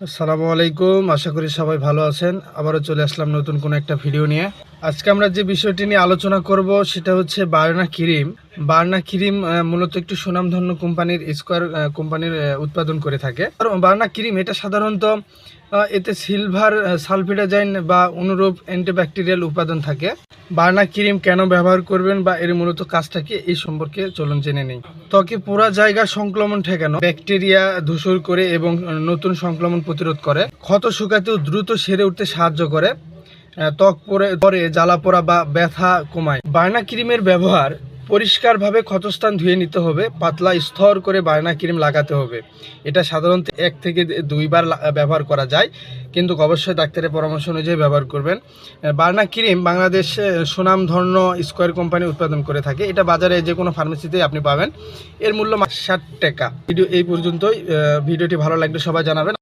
আসসালামু আলাইকুম। আশা করি সবাই ভালো আছেন। আবারও চলে আসলাম নতুন কোনো একটা ভিডিও নিয়ে। আজকে আমরা যে বিষয়টি নিয়ে আলোচনা করব সেটা হচ্ছে বার্না ক্রিম। বার্না ক্রিম মূলত একটু সুনামধন্য কোম্পানির স্কোয়ার কোম্পানির উৎপাদন করে থাকে। বার্না ক্রিম, এটা সাধারণত এতে সিলভার সালফিডাজাইন বা অনুরূপ অ্যান্টিব্যাকটেরিয়াল উপাদান থাকে। বার্না ক্রিম কেন ব্যবহার করবেন বা এর মূলত কাজটা কি, এই সম্পর্কে চলুন জেনে নেই। ত্বকে পুরা জায়গা সংক্রমণ ঠেকানো, ব্যাকটেরিয়া ধূসর করে এবং নতুন সংক্রমণ প্রতিরোধ করে। ক্ষত শুকাতেও দ্রুত সেরে উঠতে সাহায্য করে। ত্বক পরে পরে জ্বালা পোড়া বা ব্যথা কমায়। বার্না ক্রিমের ব্যবহার পরিষ্কারভাবে ক্ষতস্থান ধুয়ে নিতে হবে, পাতলা স্তর করে বার্না ক্রিম লাগাতে হবে। এটা সাধারণত এক থেকে দুইবার ব্যবহার করা যায়, কিন্তু অবশ্যই ডাক্তারের পরামর্শ অনুযায়ী ব্যবহার করবেন। বার্না ক্রিম বাংলাদেশে সুনামধন্য স্কোয়ার কোম্পানি উৎপাদন করে থাকে। এটা বাজারে যে কোনো ফার্মেসিতেই আপনি পাবেন। এর মূল্য ষাট টাকা। ভিডিও এই পর্যন্তই। ভিডিওটি ভালো লাগলে সবাই জানাবেন।